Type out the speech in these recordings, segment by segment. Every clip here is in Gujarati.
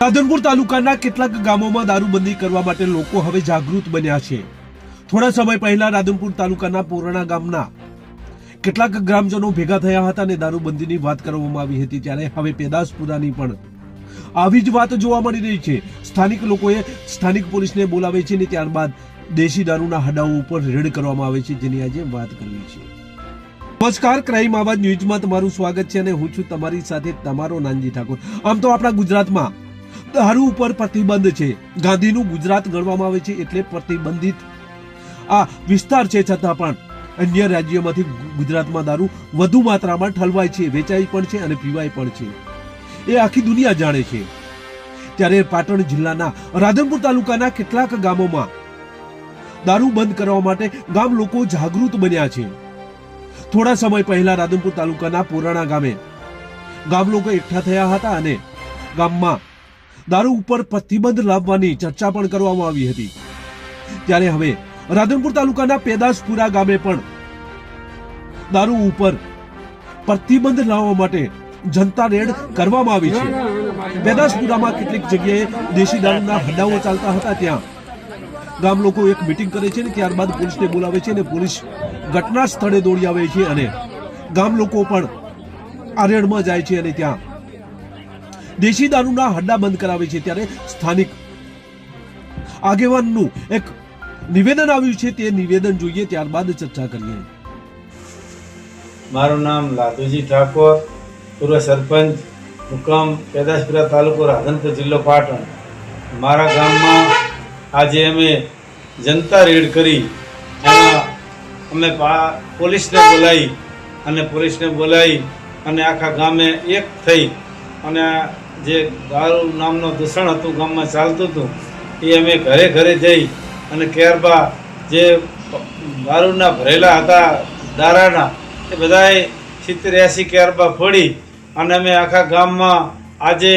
રાધનપુર તાલુકાના કેટલાક ગામોમાં દારૂબંધી કરવા માટે લોકો હવે જાગૃત બન્યા છે. થોડા સમય પહેલા રાધનપુર તાલુકાના પોરણા ગામના કેટલાક ગ્રામજનો ભેગા થયા હતા અને દારૂબંધીની વાત કરવામાં આવી હતી ત્યારે હવે પેદાશપુરાની પણ આવી જ વાત જોવા મળી રહી છે. સ્થાનિક લોકોએ સ્થાનિક પોલીસને બોલાવે છે અને ત્યારબાદ દેશી દારૂના હડાઓ ઉપર રેડ કરવામાં આવે છે, જેની આજે વાત કરવી છે નમસ્કાર, ક્રાઇમ આવાજ ન્યૂઝમાં તમારું સ્વાગત છે અને હું છું તમારી સાથે તમારો નાનજી ઠાકોર. આમ તો આપણા ગુજરાતમાં દારૂ ઉપર પ્રતિબંધ છે. ગાંધીનું ગુજરાત ગણવામાં આવે છે એટલે પ્રતિબંધિત આ વિસ્તાર છે. છતાં પણ અન્ય રાજ્યોમાંથી ગુજરાતમાં દારૂ વધુ માત્રામાં ઠલવાય છે વેચાય પણ છે અને પીવાય પણ છે. એ આખી દુનિયા જાણે છે. ત્યારે પાટણ જિલ્લાના રાધનપુર તાલુકાના કેટલાક ગામોમાં દારૂ બંધ કરવા માટે ગામ લોકો જાગૃત બન્યા છે. થોડા સમય પહેલા રાધનપુર તાલુકાના પુરાણા ગામે ગામ લોકો એકઠા થયા હતા અને ગામમાં દારૂ ઉપર પ્રતિબંધ લાવવાની ચર્ચા પણ કરવામાં આવી હતી. ત્યારે હવે રાધનપુર તાલુકાના પેદાશપુરા ગામે પણ દારૂ ઉપર પ્રતિબંધ લાવવા માટે જનતા રેડ કરવામાં આવી છે. પેદાશપુરામાં કેટલીક જગ્યાએ દેશી દારૂના હડાઓ ચાલતા હતા ત્યાં ગામ લોકો એક મિટિંગ કરે છે ને ત્યારબાદ પોલીસને બોલાવે છે અને પોલીસ ઘટના સ્થળે દોડી આવે છે અને ગામ લોકો પણ આર્યણમાં જાય છે અને ત્યાં દેશી દારૂના હડ્ડા બંધ કરાવે છે ત્યારે સ્થાનિક આગેવાનનું એક નિવેદન આવ્યું છે તે નિવેદન જોઈએ, ત્યારબાદ ચર્ચા કરીએ. મારું નામ લાદુજી ઠાકોર, પૂર્વ સરપંચ, મુકામ પેદાશપુરા તાલુકો રાધનપુર જિલ્લો પાટણ. મારા ગામમાં આજે અમે જનતા રેડ કરી એમાં અમે પોલીસને બોલાવી અને પોલીસને બોલાવી અને આખા ગામે એક થઈ અને જે દારૂ નામનો દૂષણ હતું ગામમાં ચાલતું હતું એ અમે ઘરે ઘરે જઈ અને ત્યારબાદ જે દારૂના ભરેલા હતા દારાના એ બધાએ સિત્તેર એસી ક્યારબા ફોડી અને અમે આખા ગામમાં આજે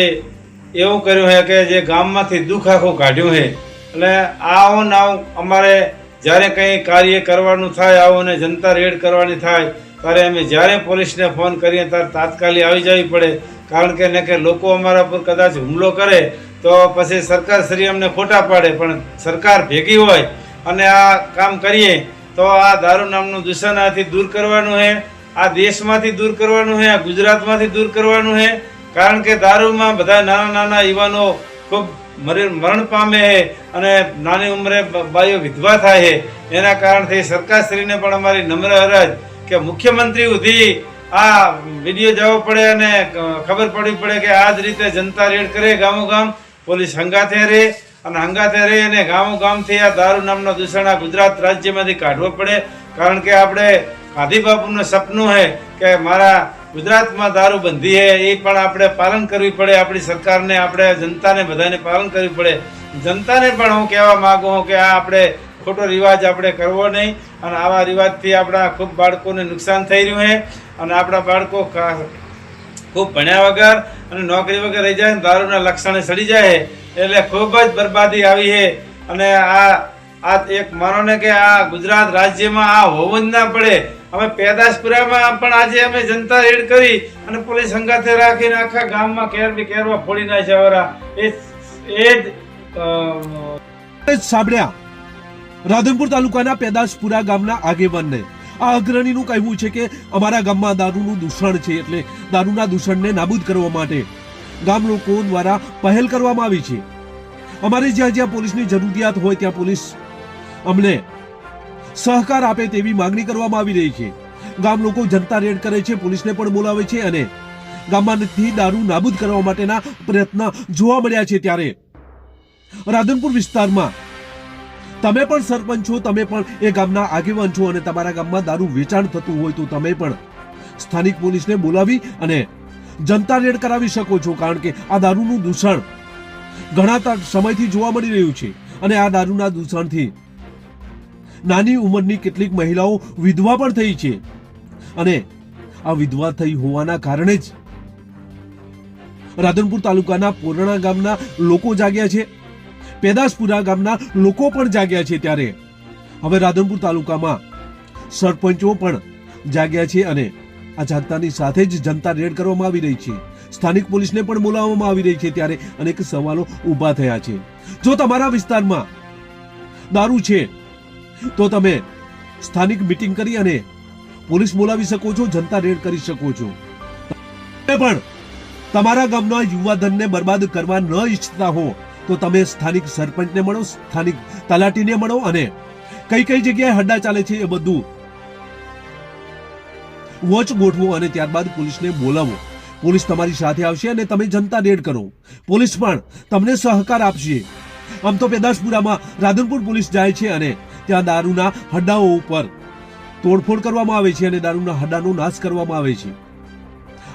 એવું કર્યું છે કે જે ગામમાંથી દુઃખ આખું કાઢ્યું છે એટલે આવો નાવ અમારે જ્યારે કંઈ કાર્ય કરવાનું થાય, આવું જનતા રેડ કરવાની થાય, ત્યારે અમે જ્યારે પોલીસને ફોન કરીએ, ત્યારે તાત્કાલિક આવી જવી પડે. કારણ કે ને કે લોકો અમારા પર કદાચ હુમલો કરે, તો પછી સરકાર શ્રી અમને ખોટા પાડે. પણ સરકાર ભેગી હોય અને આ કામ કરીએ, તો આ દારૂ નામનું દૂષણ આથી દૂર કરવાનું છે આ દેશમાંથી દૂર કરવાનું છે આ ગુજરાતમાંથી દૂર કરવાનું છે કારણ કે દારૂમાં બધા નાના નાના યુવાનો ખૂબ મરણ પામે અને નાની ઉંમરે બાઈઓ વિધવા થાય છે એના કારણથી સરકારશ્રીને પણ અમારી નમ્ર અરજ કે મુખ્યમંત્રી સુધી આ વીડિયો જવો પડે અને ખબર પડવી પડે કે આ જ રીતે જનતા રેડ કરે ગામો ગામ. પોલીસ હંગાથે રહે અને હંગાથે રહી અને ગામો ગામથી આ દારૂ નામના દૂષણ આ ગુજરાત રાજ્યમાંથી કાઢવો પડે. કારણ કે આપણે ગાંધી બાપુનું સપનું છે કે મારા ગુજરાતમાં દારૂ બંધી છે એ પણ આપણે પાલન કરવી પડે. આપણી સરકારને, આપણે જનતાને બધાને પાલન કરવી પડે. જનતાને પણ હું કહેવા માગું છું કે આ આપણે ખોટો રિવાજ આપણે કરવો નહીં. અને આવા રિવાજથી આપણા ખૂબ બાળકોને નુકસાન થઈ રહ્યું છે. અને આપણા બાળકો ખૂબ ભણ્યા વગર અને નોકરી વગર રહી જાય દારૂના લક્ષણે સડી જાય. એટલે ખૂબ જ બરબાદી આવી છે. અને આ આ એક માનો ને કે આ ગુજરાત રાજ્યમાં આ હોવું જ ના પડે. અમે પેદાશપુરામાં પણ આજે અમે જનતા રેડ કરી અને પોલીસ સંગાથે રાખીને આખા ગામમાં કેર બી કેરવા ફોડી નાખ્યા વરા. એ એ જ સાંભળ્યા. રાધનપુર તાલુકાના પેદાશપુરા ગામના આગેવાનને. આ અગ્રણીનું કહેવું છે કે અમારા ગામમાં દારૂનું દૂષણ છે એટલે દારૂના દૂષણને નાબૂદ કરવા માટે ગામ લોકો દ્વારા પહેલ કરવામાં આવી છે. અમારે જ્યાં જ્યાં પોલીસની જરૂરિયાત હોય ત્યાં પોલીસ અમને સહકાર આપે તેવી માંગણી કરવામાં આવી રહી છે. ગામ લોકો જનતા રેડ કરે છે, પોલીસને પણ બોલાવે છે અને ગામમાંથી દારૂ નાબૂદ કરવા માટેના પ્રયત્ન જોવા મળ્યા છે ત્યારે. રાધનપુર વિસ્તારમાં તમે પણ સરપંચ છો, તમે પણ એ ગામના આગેવાન છો અને તમારા ગામમાં દારૂ વેચાણ થતું હોય તો તમે પણ સ્થાનિક પોલીસને બોલાવી અને જનતા રેડ કરાવી શકો છો, કારણ કે આ દારૂનું દૂષણ ઘણા સમયથી જોવા મળી રહ્યું છે અને આ દારૂના દૂષણથી નાની ઉંમરની કેટલીક મહિલાઓ વિધવા પણ થઈ છે. અને આ વિધવા થઈ હોવાના કારણે જ રાધનપુર તાલુકાના પોરણા ગામના લોકો જાગ્યા છે. પેદાશપુરા ગામના લોકો પણ જાગ્યા છે ત્યારે. હવે રાધનપુર તાલુકામાં સરપંચો પણ જાગ્યા છે અને આ જાગતાની સાથે જ જનતા રેડ કરવામાં આવી રહી છે. સ્થાનિક પોલીસને પણ બોલાવવામાં આવી રહી છે ત્યારે અનેક સવાલો ઊભા થયા છે. જો તમારા વિસ્તારમાં દારૂ છે તો તમે સ્થાનિક મિટિંગ કરી અને પોલીસ બોલાવી શકો છો, જનતા રેડ કરી શકો છો. તમે પણ તમારા ગામના યુવાધનને બરબાદ કરવા ન ઈચ્છતા હો, તો તમે સ્થાનિક સરપંચને મળો, સ્થાનિક તલાટીને મળો અને કઈ કઈ જગ્યાએ હડ્ડા ચાલે છે એ બધું વોચ ગોઠવો અને ત્યારબાદ પોલીસને બોલાવો. પોલીસ તમારી સાથે આવશે અને તમે જનતા રેડ કરો. પોલીસ પણ તમને સહકાર આપશે. આમ તો પેદાશપુરામાં રાધનપુર પોલીસ જાય છે અને ત્યાં દારૂના હડ્ડાઓ ઉપર તોડફોડ કરવામાં આવે છે અને દારૂના હડ્ડાનો નાશ કરવામાં આવે છે.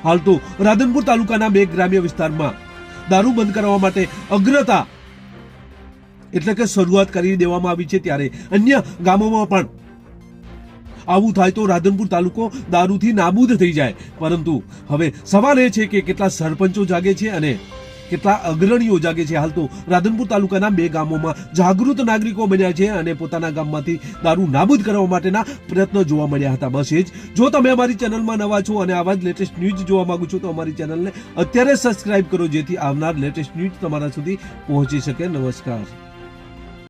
હાલ તો રાધનપુર તાલુકાના બે ગ્રામ્ય વિસ્તારમાં દારૂ બંધ કરવા માટે અગ્રતા એટલે કે શરૂઆત કરી દેવામાં આવી છે ત્યારે અન્ય ગામોમાં પણ આવું થાય તો રાધનપુર તાલુકો દારૂથી નાબૂદ થઈ જાય. પરંતુ હવે સવાલ એ છે કે કેટલા સરપંચો જાગે છે અને કેટલા અગ્રણીઓ જાગે છે હાલ તો રાધનપુર તાલુકાના બે ગામોમાં જાગૃત નાગરિકો બન્યા છે અને પોતાના ગામમાંથી દારૂ નાબૂદ કરવા માટેના પ્રયત્નો જોવા મળ્યા હતા. બસ એ જ. જો તમે અમારી ચેનલમાં નવા છો અને આવા જ લેટેસ્ટ ન્યૂઝ જોવા માંગો છો તો અમારી ચેનલને અત્યારે સબસ્ક્રાઇબ કરો જેથી આવનાર લેટેસ્ટ ન્યૂઝ તમારા સુધી પહોંચી શકે. નમસ્કાર.